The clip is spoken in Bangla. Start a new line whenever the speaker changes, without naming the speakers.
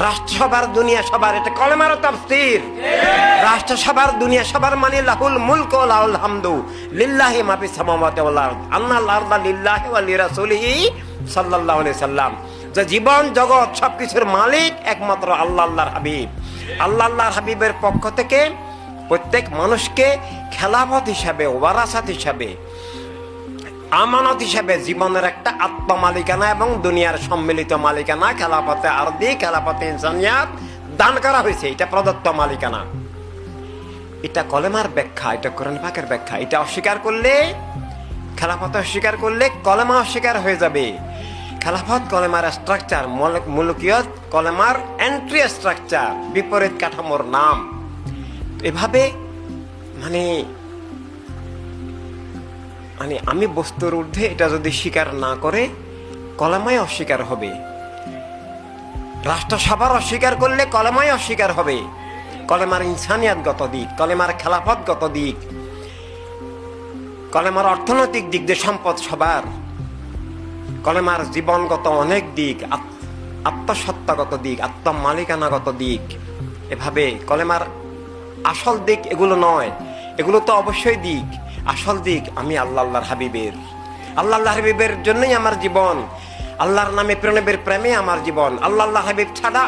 রাষ্ট্রসভার দুনিয়া সবার, এটা কলেমারও তাফসীর। রাষ্ট্রসভার দুনিয়া সবার মানে লাহুল মুলক লাহুল হামদু। লিল্লাহি মাফি সামাওয়াতি ওয়াল আরদ। আন্না আরদা লিল্লাহি ওয়া লিরাসূলিহি সাল্লাল্লাহু আলাইহি সাল্লাম। যে জীবন, জগৎ সবকিছুর মালিক একমাত্র আল্লাহ, আল্লাহর হাবিব। আল্লাহ, আল্লাহর হাবিবের পক্ষ থেকে প্রত্যেক মানুষকে খেলাফত হিসাবে, ওয়ারাসাত হিসাবে আমানত হিসাবে জীবনের একটা আত্মমালিকানা এবং দুনিয়ার সম্মিলিত মালিকানা, খেলাফতে আরদি খেলাফতে ইনসানিয়াত দান করা হয়েছে। এটা প্রদত্ত মালিকানা। এটা কলেমার ব্যাখ্যা, এটা কোরআন পাকের ব্যাখ্যা। এটা অস্বীকার করলে, খেলাফত অস্বীকার করলে কলেমা অস্বীকার হয়ে যাবে। খেলাফত কলেমার স্ট্রাকচার মুলকিয়ত কলেমার এন্ট্রি স্ট্রাকচার বিপরীত কাঠামোর নাম। এভাবে মানে মানে আমি বস্তুর ঊর্ধ্বে এটা যদি স্বীকার না করে, কলেমাই অস্বীকার হবে। রাষ্ট্রসভার অস্বীকার করলে কলেমাই অস্বীকার হবে। কলেমার ইনসানিয়াতগত দিক, কলেমার খেলাফতগত দিক, কলেমার অর্থনৈতিক দিক দিয়ে সম্পদ সবার, কলেমার জীবনগত অনেক দিক, আত- আত্মসত্তাগত দিক, আত্মমালিকানাগত দিক। এভাবে কলেমার আসল দিক এগুলো নয়। এগুলো তো অবশ্যই দিক, আসল দিক আমি আল্লাহ আল্লাহর হাবিবের। আল্লাহ আল্লাহ হাবিবের জন্যই আমার জীবন, আল্লাহর নামে প্রণবের প্রেমে আমার জীবন, আল্লাহ আল্লাহ হাবিব ছাড়া